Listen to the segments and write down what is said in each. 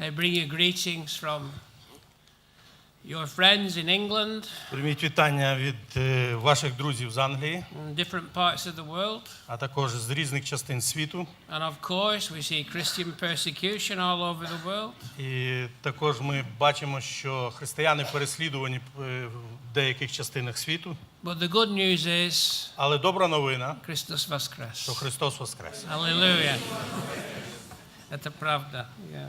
I bring you greetings from your friends in England Прийміть вітання від е, ваших друзів з Англії, and different parts of the world. а також з різних частин світу. And of course, we see Christian persecution all over the world. І також ми бачимо, що християни переслідувані е, в деяких частинах світу. But the good news is Але добра новина, Christus що Voskres. Христос Воскрес. Hallelujah. Это правда. Yeah.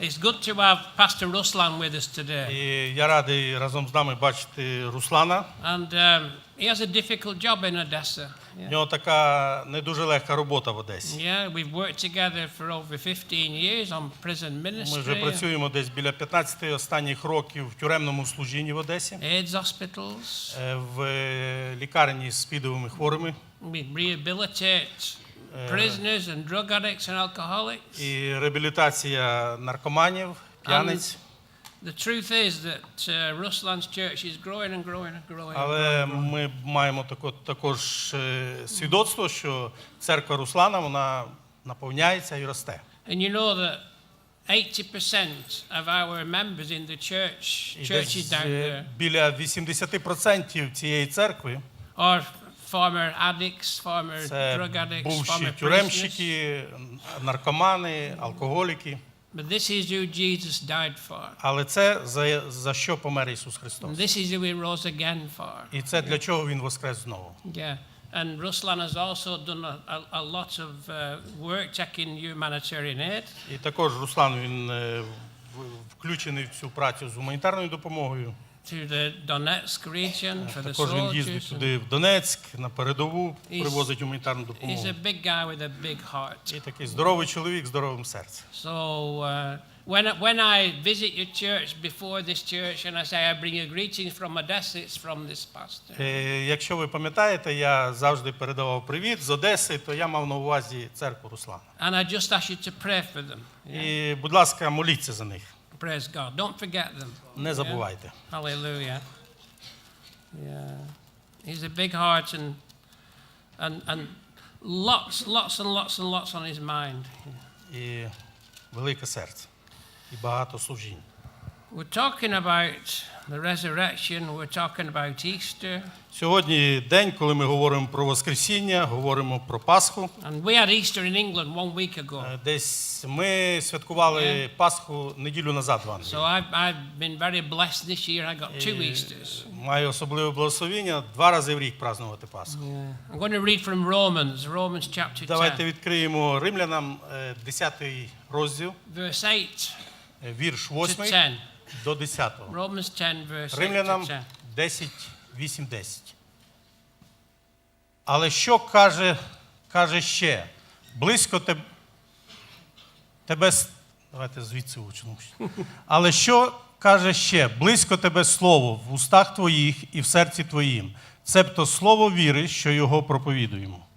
It's good to have Pastor Ruslan with us today. І я радий разом з нами бачити Руслана. And um, he has a difficult job in Odessa. У Yeah. нього така не дуже легка робота в Одесі. Yeah, we've worked together for over 15 years on prison Ми вже ministry, працюємо десь біля 15 останніх років в тюремному служінні в Одесі, AIDS hospitals. е, в е, лікарні з підовими хворими. We rehabilitate prisoners and drug addicts and alcoholics. І реабілітація наркоманів, п'яниць. The truth is that uh, Ruslan's church is growing and growing and growing. Але ми маємо тако- також е, свідоцтво, що церква Руслана вона наповняється і росте. And you know that 80% of our members in the church, І churches down е, there, біля 80% цієї церкви are former addicts, former це drug addicts, бувші former prisoners. тюремщики, наркомани, алкоголіки. But this is who Jesus died for. Але це за, за що помер Ісус Христос. this is who he rose again for. І це для чого Він воскрес знову. Yeah. And Ruslan has also done a, a, a lot of uh, work taking humanitarian aid. І також Руслан він е, в- включений в цю працю з гуманітарною допомогою. To the Donetsk region for the Також він їздить soldiers. туди в Донецьк на передову, He's- привозить гуманітарну He's допомогу. a big guy with a big heart. І такий здоровий чоловік з здоровим серцем. So uh, when, when I visit your church before this church and I say I bring you greetings from Odessa, it's from this pastor. Е, Якщо ви пам'ятаєте, я завжди передавав привіт з Одеси, то я мав на увазі церкву Руслана. And I just ask you to pray for them. І, будь ласка, моліться за них. Praise God. Don't forget them. Не забувайте. Hallelujah. Yeah. He's a big heart and and and lots, lots and lots and lots on his mind. І велике серце. І багато служінь. We're talking about the resurrection, we're talking about Easter, Сьогодні день, коли ми говоримо про Воскресіння, говоримо про Пасху. and we had Easter in England one week ago. Е, Десь ми святкували Пасху неділю назад в Англії. So I've, I've been very blessed this year. I got two Easters. Маю особливе благословіння два рази в рік празднувати Пасху. Yeah. I'm going to read from Romans, Romans chapter Давайте відкриємо римлянам е, 10 розділ, verse 8 е, вірш to 10. До 10. Romans 10, verse 8 Римлянам 10. 10, 8, 10. Але що каже, каже ще? Близько тебе. тебе Давайте звідси учимо. Але що каже ще? Близько тебе слово в устах твоїх і в серці твоїм, цебто слово віри, що його проповідуємо.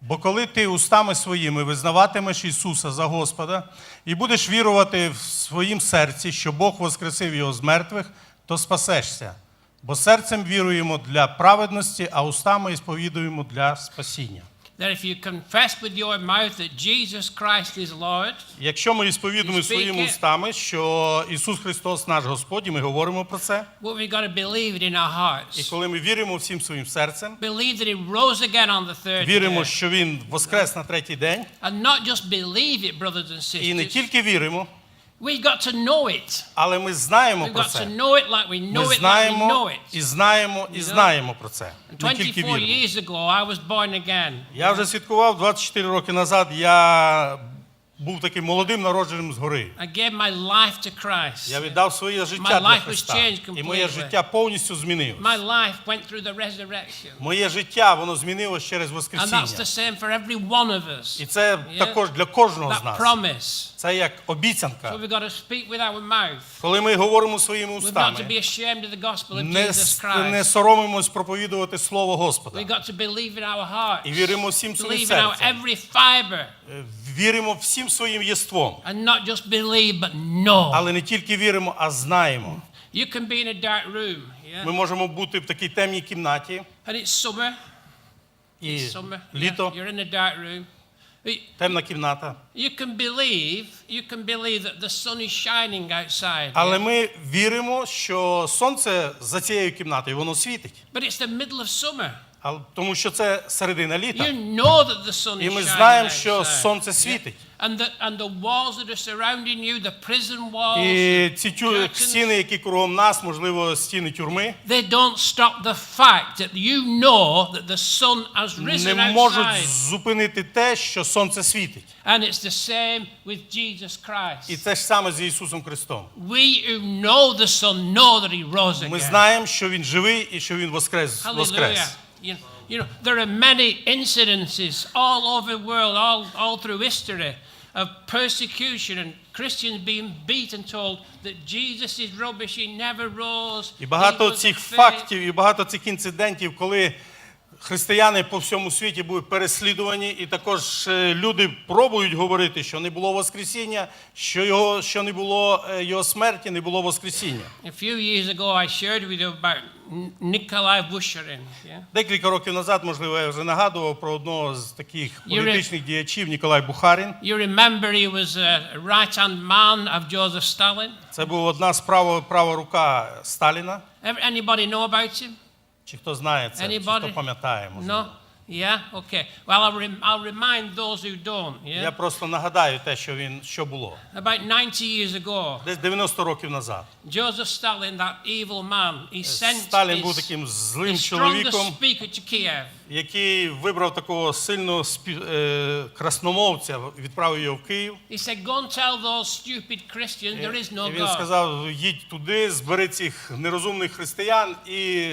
Бо коли ти устами своїми визнаватимеш Ісуса за Господа і будеш вірувати в своїм серці, що Бог воскресив Його з мертвих, то спасешся. Бо серцем віруємо для праведності, а устами сповідуємо для спасіння. That if you confess with your mouth that Jesus Christ is Lord, Якщо ми сповідуємо своїми устами, що Ісус Христос наш Господь, і ми говоримо про це, what we've got to believe it in our і коли ми віримо всім своїм серцем, Believe that he rose again on the third віримо, що Він воскрес на третій день, And not just believe it, brothers and і не sisters. тільки віримо, We've got to know it. але ми знаємо We про got to це. know it like we know Ми it like we know знаємо it. і знаємо, і знаємо про це. Ми тільки 24 віримо. years ago, I was born again. Я вже свідкував 24 роки назад. Я був таким молодим народженим згори. I gave my life to Christ. Я віддав своє життя My для life was Христа. changed І моє completely. життя повністю змінилось. My life went through the resurrection. Моє життя воно змінилось через And that's the same for every one of us. І це Yeah. також для кожного з нас. promise. Це як So обіцянка. we've got to speak with our mouth. Коли ми говоримо своїми We've got to be ashamed of the gospel of не, Jesus с- не Christ. соромимось проповідувати Слово Господа. We've got to believe in our hearts. І віримо всім своїм Believe in our every fiber. Е, Віримо всім своїм єством. And not just believe, but know. Але не тільки віримо, а знаємо. You can be in a dark room, yeah? Ми можемо бути в такій темній кімнаті And it's summer. і It's summer. yeah? You're in a dark room. Темна кімната. You can believe, you can believe that the sun is shining outside. Але ми віримо, що сонце за цією кімнатою воно світить. But it's the middle of summer. А- Тому що це середина літа. You know that the sun І ми знаємо, що сонце світить. And the, and the walls that are surrounding you, the prison walls, І ці тю- стіни, які кругом нас, можливо, стіни тюрми, they don't stop the fact that you know that the sun has не risen можуть outside. зупинити те, що сонце світить. And it's the same with Jesus І Christ. ж саме з Ісусом Христом. We who know the Son know that He rose Ми знаємо, що Він живий і що Він воскрес. Hallelujah. воскрес. You, you know, there are many incidences all over the world, all, all through history, of persecution and Christians being beaten, told that Jesus is rubbish, he never rose. І багато цих фактів, і багато цих інцидентів, коли християни по всьому світі були переслідувані, і також е, люди пробують говорити, що не було Воскресіння, що, його, що не було е, його смерті, не було Воскресіння. A few years ago, I shared with you about Nikolai Yeah? Декілька років назад, можливо, я вже нагадував про одного з таких політичних діячів Ніколай Бухарін. You remember he was a right-hand man of Joseph Stalin. Це був одна з права, права рука Сталіна. Anybody know about him? Чи хто знає це, чи хто пам'ятає? можливо. No? Yeah? Okay. Well, I'll, rem- I'll remind those who don't. Yeah? Я просто нагадаю те, що він що було. About 90 years ago, Десь 90 років назад. Joseph Stalin, that evil man, he sent Сталін був таким злим his strongest чоловіком, speaker to Kiev. який вибрав такого сильного спі- е, красномовця, відправив його в Київ. He said, Go and tell those stupid Christians there is no І він God. сказав: їдь туди, збери цих нерозумних християн і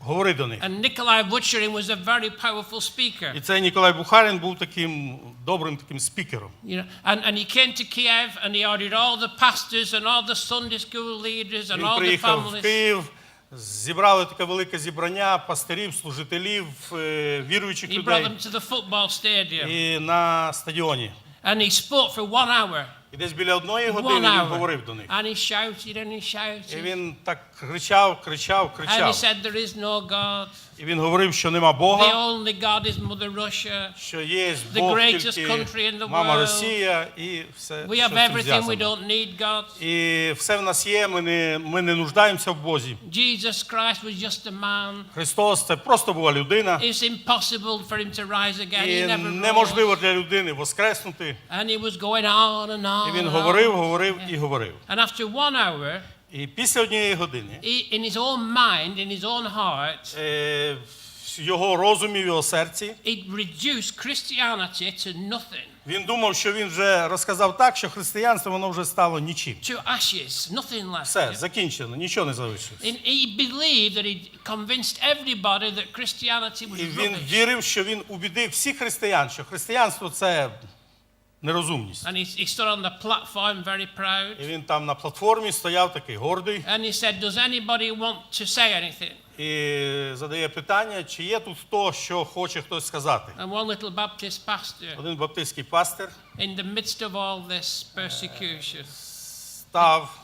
говори до них. And Nikolai Butcherin was a very powerful speaker. І цей Ніколай Бухарін був таким добрим таким спікером. You know, and, and he came to Kiev and he ordered all the pastors and all the Sunday school leaders and Він all the приїхав в families. Київ, зібрали таке велике зібрання пастирів, служителів, е, віруючих He brought людей them to the football stadium. і на стадіоні. And he spoke for one hour. І десь біля одної години він говорив до них. And he shouted and he І shouted. він так кричав, кричав, And he said, There is no God. І він говорив, що нема The only God is Mother Russia. що є the Бог greatest тільки country in the мама. Росія і все, We have everything, we don't need God. І все в нас є, ми не, ми не нуждаємося в Бозі. Jesus Christ was just a man. Христос це просто була людина. It's impossible for him to rise again. І He never rose. неможливо для людини воскреснути. And he was going on and on. І він говорив, говорив і говорив. And after one hour, І після однієї години he, in his own mind, in his own heart, е, в його розумі, в його серці, he reduced Christianity to nothing, він думав, що він вже розказав так, що християнство воно вже стало нічим. to ashes, nothing left. Все, закінчено, нічого не залишилось. And he believed that he convinced everybody that Christianity was І він rubbish. вірив, що він убідив всіх християн, що християнство це нерозумність. And he, he stood on the platform very proud. І він там на платформі стояв такий гордий And he said, Does anybody want to say anything? і задає питання, чи є тут хто, що хоче хтось сказати. And one little Baptist pastor, Один баптистський пастир in the midst of all this persecution, став.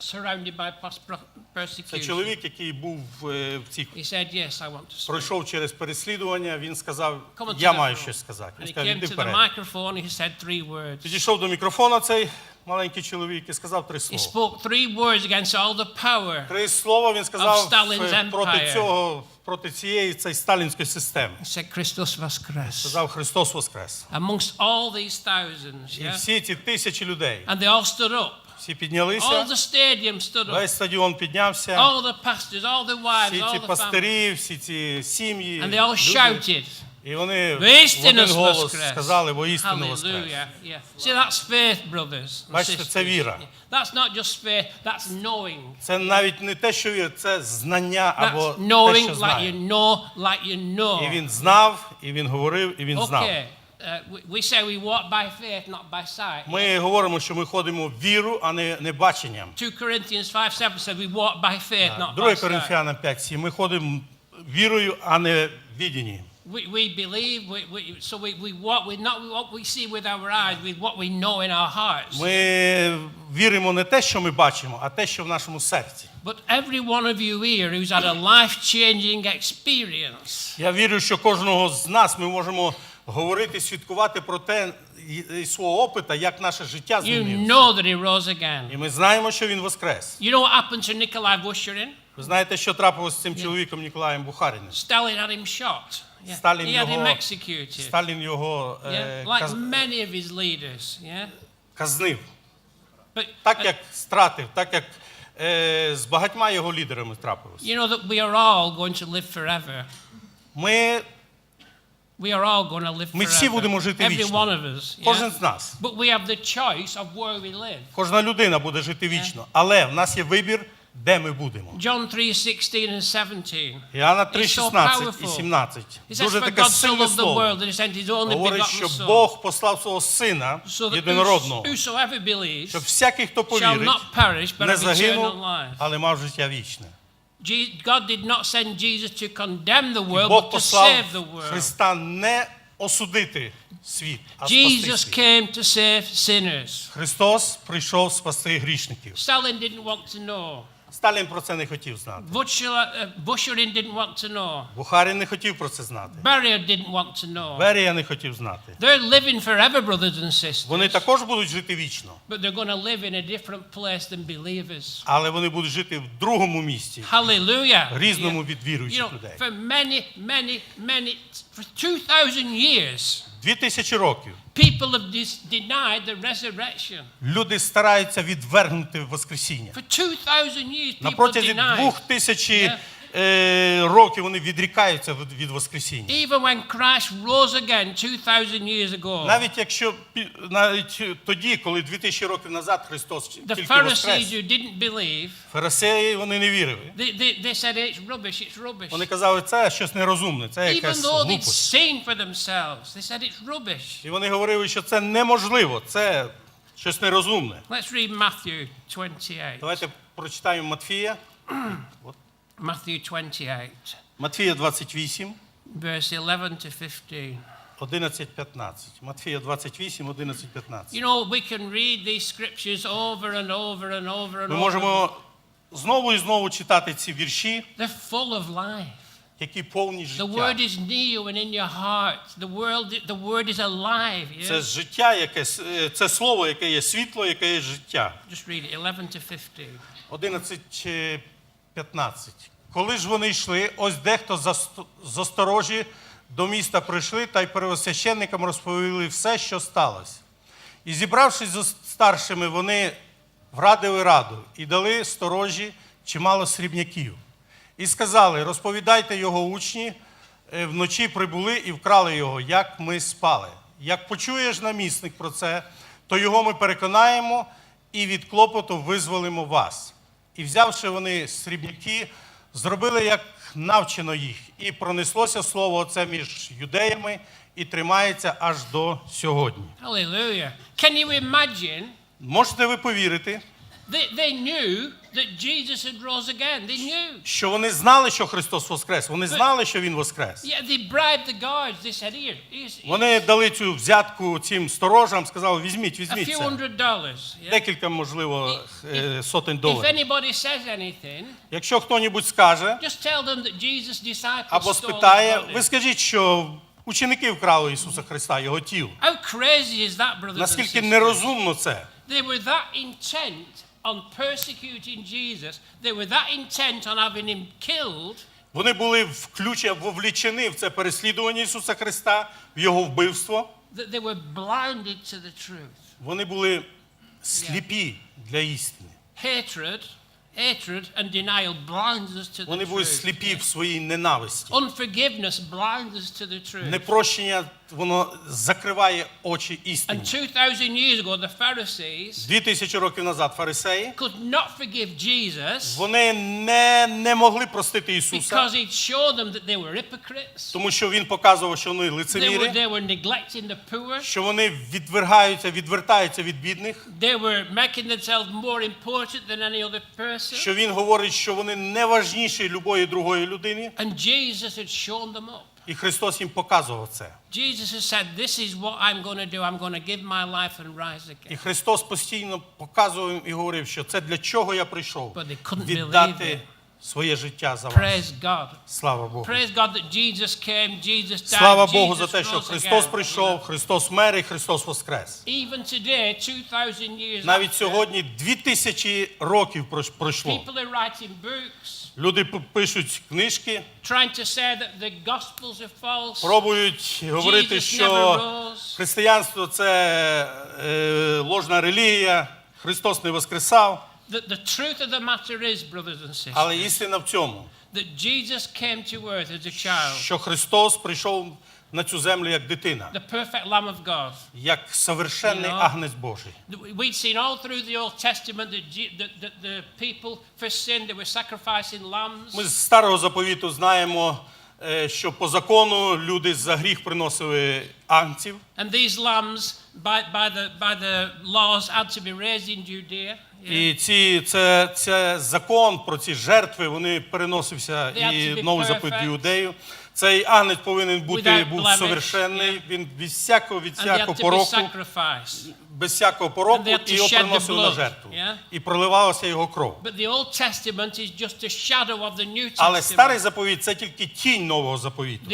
surrounded by Це persecution, чоловік, який був е, в цій he said, Yes, I want to speak. пройшов через переслідування. Він сказав: Come on to Я the маю щось сказати. And Він he сказав, came іди to the вперед. microphone, he said three words. Підійшов до мікрофона цей маленький чоловік і сказав три He слова. spoke three words against all the power. Три слова він сказав Stalin's е, проти empire. цього, проти цієї цієї сталінської системи. He said, Christos Voskres. Сказав Христос Воскрес. Amongst all these thousands, І yeah? всі ці тисячі людей, And they all stood up. Всі All піднялися, the stadium stood up. весь стадіон піднявся, All the pastors, all the wives, всі all ці the families. пастирі, всі ці сім'ї, And they all люди, shouted, і вони в Воістину один голос воскрес. сказали, воістину воскрес. Hallelujah. Yeah. See, that's faith, brothers. and Бачите, це sisters. віра. Yeah. That's not just faith, that's knowing. Це навіть не те, що вір, це знання або That's те, knowing що like знає. you know, like you І know. він знав, і він говорив, і він знав. Okay. Uh, we, say we walk by faith, not by sight. Ми говоримо, що ми ходимо в віру, а не, не баченням. 2 Corinthians 5 7 said we walk by faith, not 2 by sight. Коринфянам 5.7. Ми ходимо вірою, а не відінням. We, we believe, we, we, so we, we walk with not what we see with our eyes, with what we know in our hearts. Ми віримо не те, що ми бачимо, а те, що в нашому серці. But every one of you here who's had a life changing experience, Я вірю, що кожного з нас ми можемо говорити, свідкувати про те і- і свого опита, як наше життя You змінилося. know that he rose again. І ми знаємо, що він воскрес. You know what happened to Nikolai Busherin? Ви знаєте, що трапилось з цим чоловіком Ніколаєм Бухаріним? Stalin had him shot. Yeah. Сталін he had him його, executed. Сталін його Yeah. е, Like каз- many of his leaders. Yeah. казнив. But Так як стратив, так як е, з багатьма його лідерами трапилось. you know that we are all going to live forever. Ми, We are all going to live Ми всі будемо жити Every вічно. one of us. кожен Yeah? нас, But we have the choice of where we live. кожна людина буде жити вічно. Але в нас є вибір, де ми будемо. John 3 16 and 17. Іоанна It's 3, so 16 і 17. Дуже таке сильне слово. Говорить, що Бог послав свого сина єдинородного, щоб всякий, хто повірить, не загинув, але мав життя вічне. Je- God did not send Jesus to condemn the world, Бог but to послав save the world. Христа не осудити світ, а спасти Jesus світ. came to save sinners. Христос прийшов спасти грішників. Stalin didn't want to know. Сталін про це не хотів знати. Butcher, uh, Busherin didn't want to know. Бухарін не хотів про це знати. Barrier didn't want to know. Берія не хотів знати. They're living forever, brothers and sisters. Вони також будуть жити вічно, But they're going to live in a different place than believers. але вони будуть жити в другому місці, Hallelujah. різному від You віруючих людей. for many, many, many, for 2,000 years, Дві тисячі років people have denied the resurrection. люди стараються відвергнути Воскресіння. For 2,000 years, На people протязі denied. двох тисячі е, років вони відрікаються від, Воскресіння. Even when Christ rose again 2,000 years ago, Навіть якщо навіть тоді, коли 2000 років назад Христос the тільки Pharisees воскрес, who didn't believe, фарисеї вони не вірили. they, they, they said it's rubbish, it's rubbish. Вони казали, це щось нерозумне, це Even though they'd seen for themselves, they said it's rubbish. І вони говорили, що це неможливо, це щось нерозумне. Let's read Matthew 28. Давайте прочитаємо Матфія. Matthew 28, Матфія 28, verse 11 to 15. 11-15. Матфія 28, 11-15. You know, we can read these scriptures over and over and over and Ми over. можемо знову і знову читати ці вірші, They're full of life. які повні The життя. word is near and in your heart. The world, the word is alive. Yeah? Це життя, яке с- е, це слово, яке є світло, яке є життя. Just read it, 11 to 15. 11, 15. Коли ж вони йшли, ось дехто з осторожі до міста прийшли та й первосвященникам розповіли все, що сталося. І зібравшись з старшими, вони врадили раду і дали сторожі чимало срібняків. І сказали: розповідайте його учні, е, вночі прибули і вкрали його, як ми спали. Як почуєш намісник про це, то його ми переконаємо і від клопоту визволимо вас. І взявши вони срібняки, зробили, як навчено їх, і пронеслося слово це між юдеями і тримається аж до сьогодні. Hallelujah. Can you imagine? Можете ви повірити, They, they knew that Jesus had rose again. They knew. що вони знали, що Христос воскрес. Вони знали, що Він воскрес. Yeah, they bribed the guards. They said, here, here's Вони дали цю взятку цим сторожам, сказали, візьміть, a візьміть few це. hundred dollars. Yeah? Декілька, можливо, е, сотень If доларів. anybody says anything, Якщо хто-небудь скаже just tell them that Jesus' disciples або stole спитає, body. ви скажіть, що ученики вкрали Ісуса Христа, Його тіло. How crazy is that, brothers and Наскільки sisters? нерозумно це? They were that intent on persecuting Jesus. They were that intent on having him killed Вони були включені, вовлічені в це переслідування Ісуса Христа, в Його вбивство. that they were blinded to the truth. Вони були сліпі для істини. Hatred, hatred and denial blinds us to the Вони були truth. сліпі в своїй ненависті. Unforgiveness blinds us to the truth. Непрощення воно закриває очі істині. And 2,000 years ago, the Pharisees Дві тисячі років назад фарисеї could not forgive Jesus вони не, не могли простити Ісуса, because he'd show them that they were hypocrites. тому що Він показував, що вони They were, лицеміри, they were neglecting the poor. що вони відвергаються, відвертаються від бідних, They were making themselves more important than any other person. що Він говорить, що вони не важніші любої другої людини, And Jesus had shown them up. І Христос їм показував це. Jesus has said, This is what I'm going to do. I'm going to give my life and rise again. І. Христос постійно показував їм і говорив, що це для чого я прийшов But they couldn't believe віддати своє життя за вас. Слава Богу. Слава Богу за те, що Христос прийшов, Христос мер і Христос воскрес. 2,000 Навіть сьогодні дві тисячі років пройшло. Люди пишуть книжки, пробують говорити, що християнство це е, ложна релігія, Христос не воскресав. The, the truth of the matter is, brothers and sisters, Але істина в цьому, that Jesus came to earth as a child, що Христос прийшов на цю землю як дитина, the perfect Lamb of God. як совершенний know. агнець Божий. We'd seen all through the Old Testament that, Je- that, that the people for sin, they were sacrificing lambs. Ми з старого заповіту знаємо, е, що по закону люди за гріх приносили агнців. And these lambs, by, by, the, by the laws, had to be raised in Judea. І ці, це, це закон про ці жертви, вони переносився і новий заповідь perfect. іудею. Цей агнець повинен бути Without був blemish, совершенний, yeah. він від всякого, від всякого пороку. Без всякого пороку, і його приносили на жертву. І проливалася його кров. Але старий заповіт це тільки тінь нового заповіту.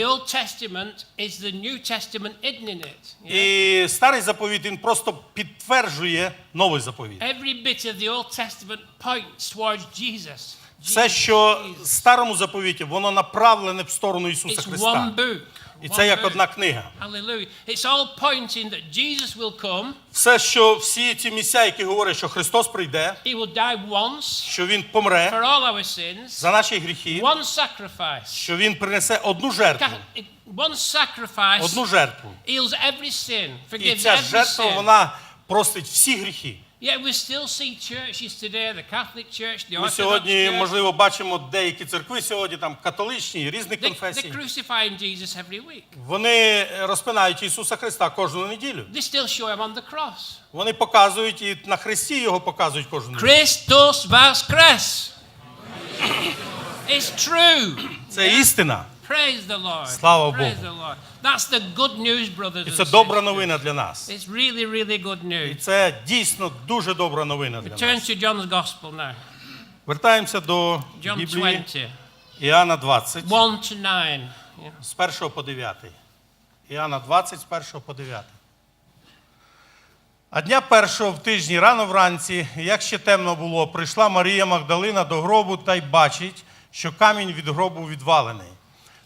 І старий заповіт він просто підтверджує новий заповіт. Every bit of the Old Testament points towards Jesus. Все, що в старому заповіті, воно направлене в сторону Ісуса Христа. І це як одна книга. Все, що всі ці місця, які говорять, що Христос прийде, що Він помре за наші гріхи, що Він принесе одну жертву, sacrifice одну жертву. І ця жертва, вона простить всі гріхи. Yet we still see churches today, the Catholic Church, the Ми сьогодні, можливо, бачимо деякі церкви сьогодні, там католичні, різних конфесій. Вони розпинають Ісуса Христа кожну неділю. Вони показують і на хресті його показують кожну неділю. It's true. Це істина. Praise the Lord. Слава Praise Богу. the Lord. That's the good news, brothers І and це добра sisters. новина для нас. It's really, really good І news. це дійсно дуже добра новина для Turn нас. to John's Gospel now. Вертаємося до John Біблії 20, Іоанна 20, 1 to 9. Yeah. з 1 по 9. Іоанна 20, з 1 по 9. А дня першого в тижні рано вранці, як ще темно було, прийшла Марія Магдалина до гробу та й бачить, що камінь від гробу відвалений.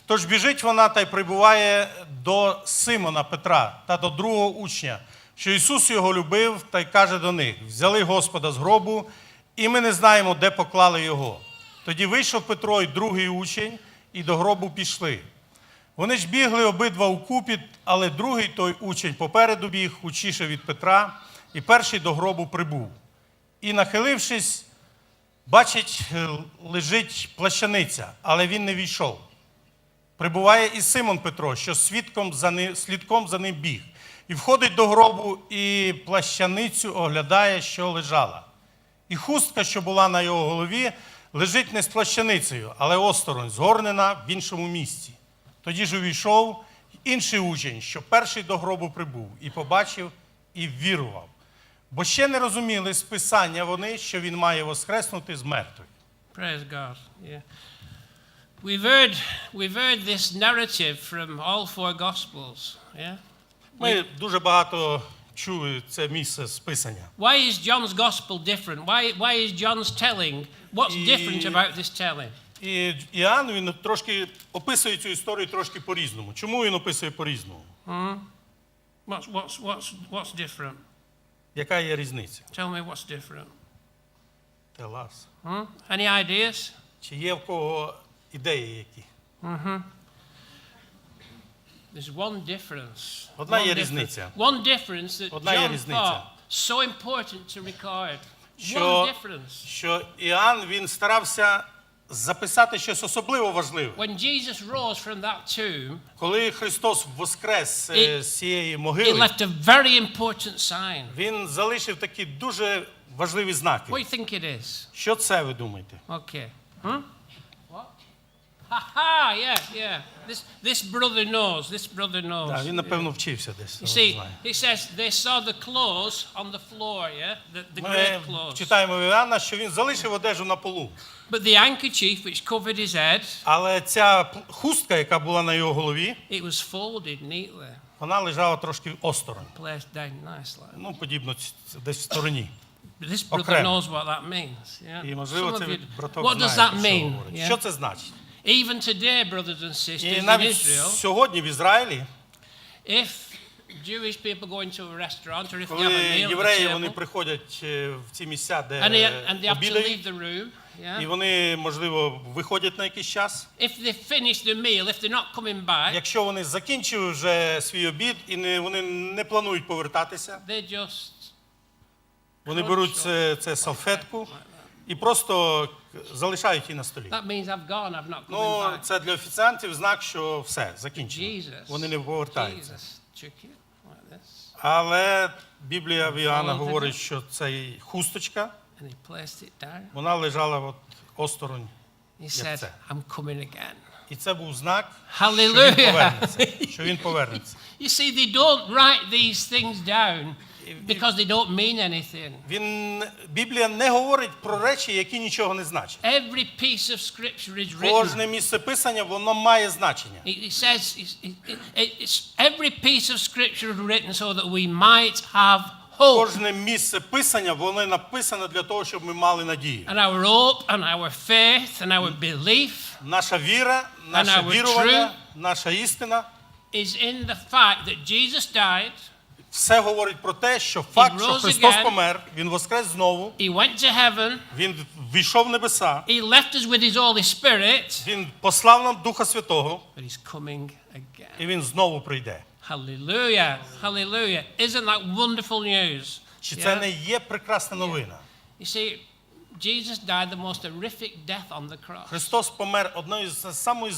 Тож біжить вона та й прибуває до Симона Петра та до другого учня, що Ісус його любив, та й каже до них: взяли Господа з гробу, і ми не знаємо, де поклали його. Тоді вийшов Петро і другий учень, і до гробу пішли. Вони ж бігли обидва у купі, але другий той учень попереду біг, учіше від Петра, і перший до гробу прибув. І, нахилившись, бачить, лежить плащаниця, але він не війшов. Прибуває і Симон Петро, що свідком за ним, слідком за ним біг, і входить до гробу, і плащаницю оглядає, що лежала. І хустка, що була на його голові, лежить не з плащаницею, але осторонь, згорнена в іншому місці. Тоді ж увійшов інший учень, що перший до гробу прибув, і побачив, і ввірував. Бо ще не розуміли з писання вони, що він має воскреснути з мертвих. Praise God. Yeah. We've heard, we've heard this narrative from all four Gospels. Yeah? Ми дуже багато чули це місце з писання. Why is John's Gospel different? Why, why is John's telling? What's different І- about this telling? І Іоанн він трошки описує цю історію трошки по-різному. Чому він описує по-різному? What's, what's, what's, what's different? Яка є різниця? Tell me what's different. Tell us. Hmm? Any ideas? Чи є в кого ідеї які? There's one difference. Одна є різниця. One difference that Одна є John різниця. thought so important to record. One Що, difference. що Іоанн він старався записати щось особливо важливе. When Jesus rose from that tomb, Коли Христос воскрес І- е, з цієї he могили, left a very important sign. він залишив такі дуже важливі What знаки. you think it is? Що це ви думаєте? Okay. Hmm? What? Ha ha, yeah, yeah. This, this brother knows. This brother knows. Так, він, напевно, вчився десь. You see, знаю. he says they saw the clothes on the floor, yeah? The, the Ми great clothes. читаємо в Іоанна, що він залишив одежу на полу. But the handkerchief which covered his head, Але ця п- хустка, яка була на його голові, it was folded neatly, вона лежала трошки осторонь. placed down nicely. Ну, подібно ц- ц- десь в стороні. But this brother Окремо. knows what that means. Yeah? І, можливо, Some це of you, браток what does знає, that про що mean? говорить. Yeah? Що це значить? Even today, brothers and sisters, І in навіть Israel, сьогодні в Ізраїлі, if Jewish people go into a restaurant or if they коли have a meal at євреї the вони table, приходять е, в ці місця, де and they, and they have to обідають, leave the room, yeah? і вони, можливо, виходять на якийсь час. if they finish the meal, if they're not coming back, Якщо вони закінчили вже свій обід і не, вони не планують повертатися, they just вони беруть це, це салфетку і просто залишають її на столі. that means I've gone, I've not coming Ну, back. це для офіціантів знак, що все, закінчено. Jesus, Вони не повертаються. Jesus took it like this, Але Біблія в Іоанна говорить, що цей хусточка, and he placed it down. вона лежала от осторонь. He said, це. I'm coming again. І це був знак, що він Hallelujah. повернеться. Що він повернеться. You see, they don't write these things down because they don't mean anything. Він, Біблія не говорить про речі, які нічого не значать. Every piece of scripture is written. Кожне місце писання, воно має значення. He he says it's, it- it- it's, every piece of scripture is written so that we might have hope. Кожне місце писання, воно написано для того, щоб ми мали надію. And our hope and our faith and our belief Наша віра, наше our вірування, truth наша істина is in the fact that Jesus died, все говорить про те, що факт, що Христос again. помер, Він воскрес знову, he went to heaven, Він війшов в небеса, he left us with his Holy Spirit, Він послав нам Духа Святого, but he's coming again. і Він знову прийде. Hallelujah. Hallelujah. Isn't that wonderful news? Чи це не є прекрасна новина? You see, Jesus died the most horrific death on the cross. Христос помер одною з самою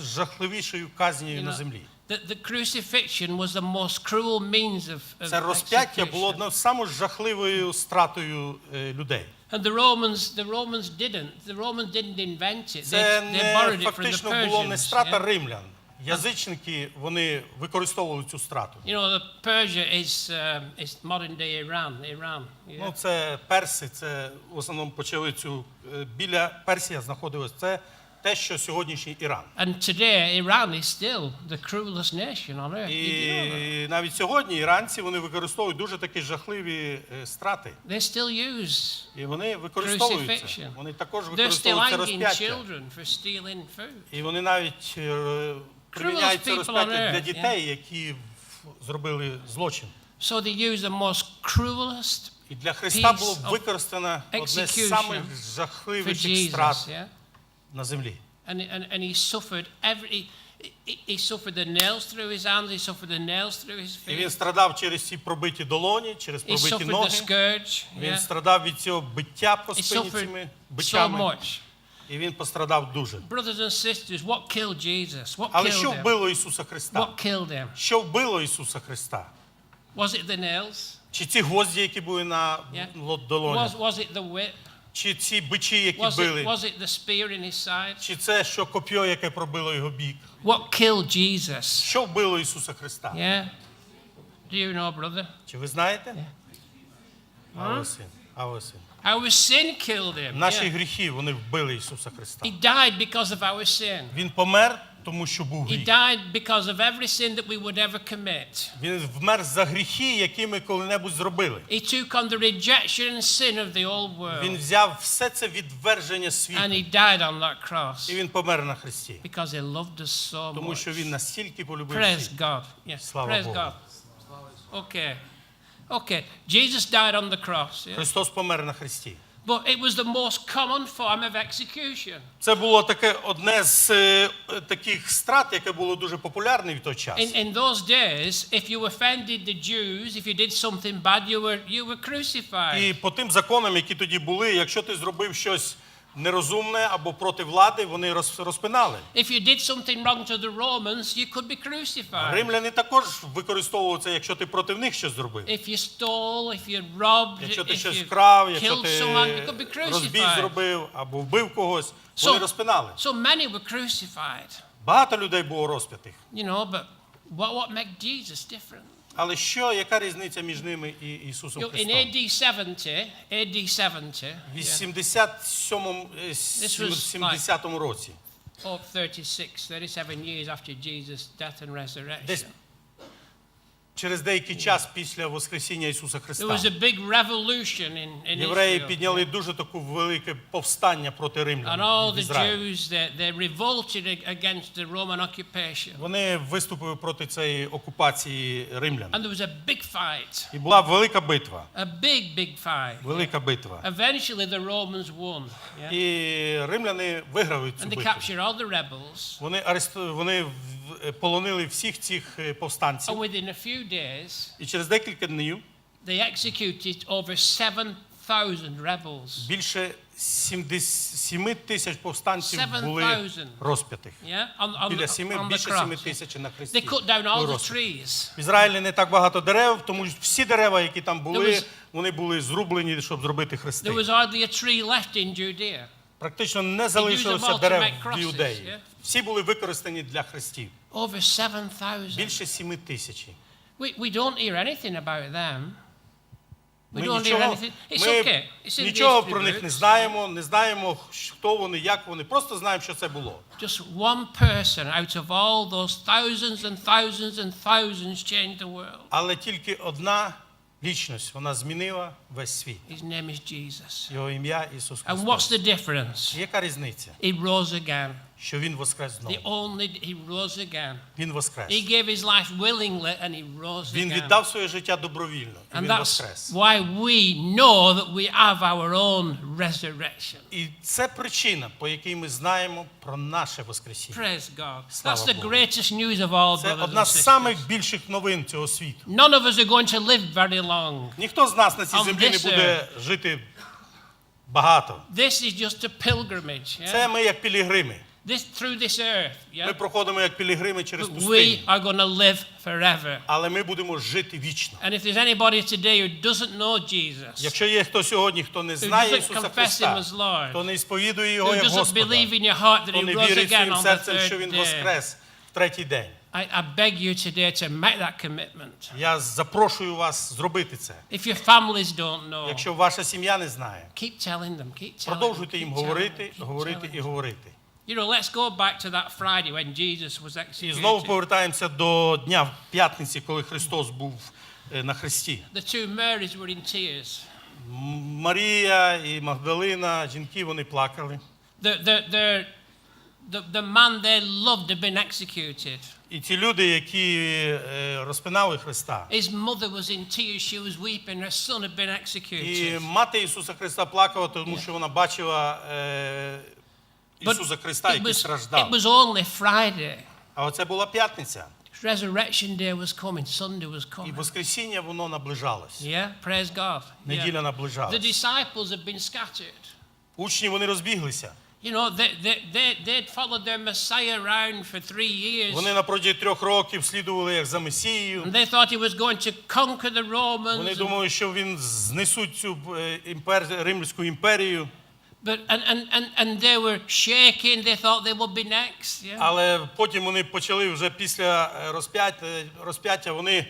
жахливішою казнею на землі. The, the crucifixion was the most cruel means of, of Це розп'яття було з самою жахливою стратою е, людей. And the Romans, the Romans didn't. The Romans didn't invent it. Це They, they не borrowed it from the фактично було не Persians. страта yeah? римлян. Язичники вони використовували цю страту. You know, the Persia is, um, is modern day Iran. Iran. Yeah? Ну, це перси, це в основному почали цю е, біля Персія знаходилось. Це те, що сьогоднішній Іран. And today, Iran is still the cruelest nation on earth. І навіть сьогодні іранці вони використовують дуже такі жахливі е, страти. They still use І вони використовують Вони також використовують розп'яття. children for stealing food. І вони навіть е, приміняють це розп'яття для дітей, які зробили злочин. So they use the most cruelest І для Христа було використано одне з самих жахливіших страт? На землі. And, and, and he suffered every. He, he- suffered the nails through his hands. He suffered the nails through his І він feet. страдав через ці пробиті долоні, через He пробиті suffered the ноги. scourge. Він Yeah? страдав від цього биття по He спині suffered цими so бичами. much. І він пострадав дуже. Brothers and sisters, what killed Jesus? What Але killed що him? вбило Ісуса Христа? What killed him? Що вбило Ісуса Христа? Was it the nails? Чи ці гвозді, які були на Yeah. ло- долоні? Was, was it the whip? Чи ці бичі, які Was it, били? was it the spear in his side? Чи це що коп'є, яке пробило його бік? What killed Jesus? Що вбило Ісуса Христа? Yeah? Do you know, brother? Чи ви знаєте? Але син, але син. Our sin killed him. Наші Yeah. гріхи, вони вбили Ісуса Христа. He died because of our sin. Він помер, тому що був He гріх. died because of every sin that we would ever commit. Він вмер за гріхи, які ми коли-небудь зробили. He took on the rejection and sin of the old Він world. взяв все це відверження And світу. he died on that cross І він помер на Христі. because he loved us so Тому що він настільки полюбив Praise світ. God. Yes. Слава Praise Богу. God. Okay. Okay. Jesus died on the cross. yeah? Христос помер на Христі. But it was the most common form of execution. Це було таке одне з е, таких страт, яке було дуже популярне в той час. In, in those days, if you offended the Jews, if you did something bad, you were, you were crucified. І по тим законам, які тоді були, якщо ти зробив щось нерозумне або проти влади, вони роз- розпинали. If you did something wrong to the Romans, you could be crucified. Римляни також використовували це, якщо ти проти них щось зробив. If you stole, if you robbed, Якщо ти щось вкрав, якщо ти someone, you could be розбій зробив або вбив когось, So- вони розпинали. So many were crucified, Багато людей було розп'ятих. you know, but what, what made Jesus different? Але що, яка різниця між ними і Ісусом You in Христом? AD 70, AD 70, В yeah, 87 е, This was 70 році, or 36, 37 years after Jesus' death and resurrection, десь через деякий час після Воскресіння Ісуса there Христа, was a big revolution in, in євреї Israel. підняли дуже таку велике повстання проти And римлян all в the Ізраїлі. Jews, they, they revolted ag- against the Roman occupation. Вони виступили проти цієї окупації римлян. And there was a big fight, І була велика битва. a big, big fight. Велика битва. Eventually, the Romans won. Yeah? І римляни виграли цю And they битву. captured all the rebels. Вони аресту... вони полонили всіх цих е, And повстанців. within a few days, І через декілька днів they executed over 7,000 rebels. більше 7 тисяч повстанців були розп'ятих. Біля 7, більше 7 тисяч на хресті. They cut down all the trees. В Ізраїлі не так багато дерев, тому всі дерева, які там були, вони були зрублені, щоб зробити хрести. There was hardly a tree left in Judea. Практично не залишилося дерев в Іудеї. Всі були використані для хрестів. Over 7,000. Більше 7 тисяч. We, we don't hear anything about them. We Ми don't hear нічого, anything. It's ми okay. It's in the нічого history про них не books. знаємо, не знаємо, хто вони, як вони. Просто знаємо, що це було. Just one person out of all those thousands and thousands and thousands changed the world. Але тільки одна лічність, вона змінила весь світ. His name is Jesus. Його ім'я Ісус And what's Христос. the difference? Яка різниця? He rose again. Що Він воскрес The only he rose again. Він воскрес. He gave his life willingly and he rose Він віддав своє життя добровільно. І And він that's воскрес. why we know that we have our own resurrection. І це причина, по якій ми знаємо про наше воскресіння. Praise God. Слава That's the Богу. greatest news of all, Це brothers одна and з sisters. самих більших новин цього світу. None of us are going to live very long. Ніхто з нас на цій On землі не this буде жити багато. This is just a pilgrimage. Yeah? Це ми як пілігрими. This through this earth. Ми Yeah? проходимо як пілігрими через But пустиню. we are going to live forever. Але ми будемо жити вічно. And if there's anybody today who doesn't know Jesus, Якщо є хто сьогодні, хто не знає doesn't Ісуса confess Христа, as Lord, хто не сповідує Його як doesn't Господа, believe in your heart that хто he не rose вірить again своїм on the серцем, що third Він day, воскрес в третій день. I, I beg you today to make that commitment. Я запрошую вас зробити це. If your families don't know, Якщо ваша сім'я не знає, keep telling them, keep telling them. продовжуйте їм keep telling говорити, keep говорити telling і them. говорити. You know, let's go back to that Friday when Jesus was І знову executed. повертаємося до дня п'ятниці, коли Христос був е, на хресті. The two Marys were in tears. М- Марія і Магдалина, жінки, вони плакали. The, the, the, the, the man they loved had been executed. І ті люди, які е, розпинали Христа, His mother was in tears. She was weeping. Her son had been і executed. мати Ісуса Христа плакала, тому що вона бачила е, Ісуса Христа, який was, it was only Friday. А оце була п'ятниця. Resurrection day was coming. Sunday was І coming. Воскресіння воно наближалось. Yeah, praise God. Неділя Yeah. The disciples had been scattered. Учні вони розбіглися. You know, they, they, they, they'd followed their Messiah around for three years. Вони на протязі трьох років слідували як за Месією. And they thought he was going to conquer the Romans. Вони думали, що він знесуть цю е, імпер... Римську імперію, but, and, and, and, and they were shaking. They thought they would be next. Yeah? але потім вони почали вже після е, розп'яття, розп'яття вони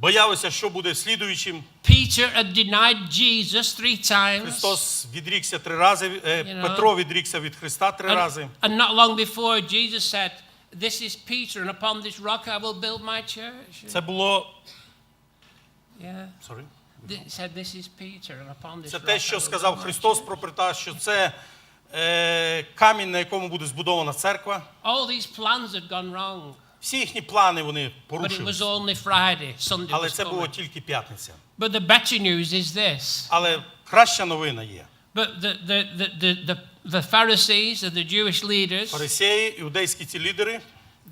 боялися, що буде слідуючим. Peter had denied Jesus three times. Христос відрікся три рази, е, You know. Петро відрікся від Христа три And, рази. and not long before, Jesus said, This is Peter, and upon this rock I will build my church. Це було Yeah. sorry. He said, This is Peter, and upon this Це те, що сказав Христос про Петра, що це е, камінь, на якому буде збудована церква. All these plans had gone wrong, Всі їхні плани вони порушили. Але це було тільки п'ятниця. But the better news is this. Але краща новина є. But the, the, the, the, the, the Pharisees and the Jewish leaders, Фарисеї, іудейські ці лідери,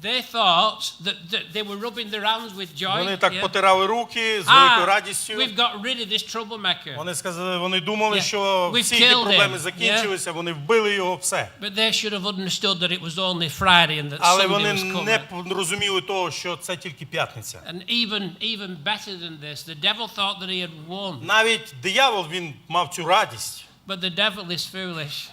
They thought that, that they were rubbing their hands with joy. Вони так yeah. потирали руки з великою Ah, радістю. we've got rid of this troublemaker. Вони сказали, вони думали, Yeah. що We've всі ті проблеми him. закінчилися, вони вбили його, все. But they should have understood that it was only Friday and that Але Sunday вони was coming. не розуміли того, що це тільки п'ятниця. And even, even better than this, the devil thought that he had won. Навіть диявол він мав цю радість, But the devil is foolish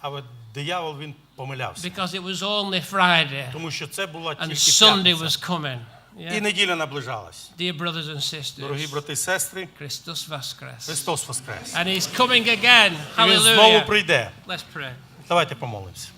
але диявол він помилявся. because it was only Friday Тому що це була and тільки Sunday п'ятниця. was coming. І Yeah? неділя наближалась. Dear brothers and Дорогі sisters, брати і сестри, Christus Voskres. Христос Воскрес. And he's coming again. І Він знову Hallelujah. прийде. Let's pray. Давайте помолимося.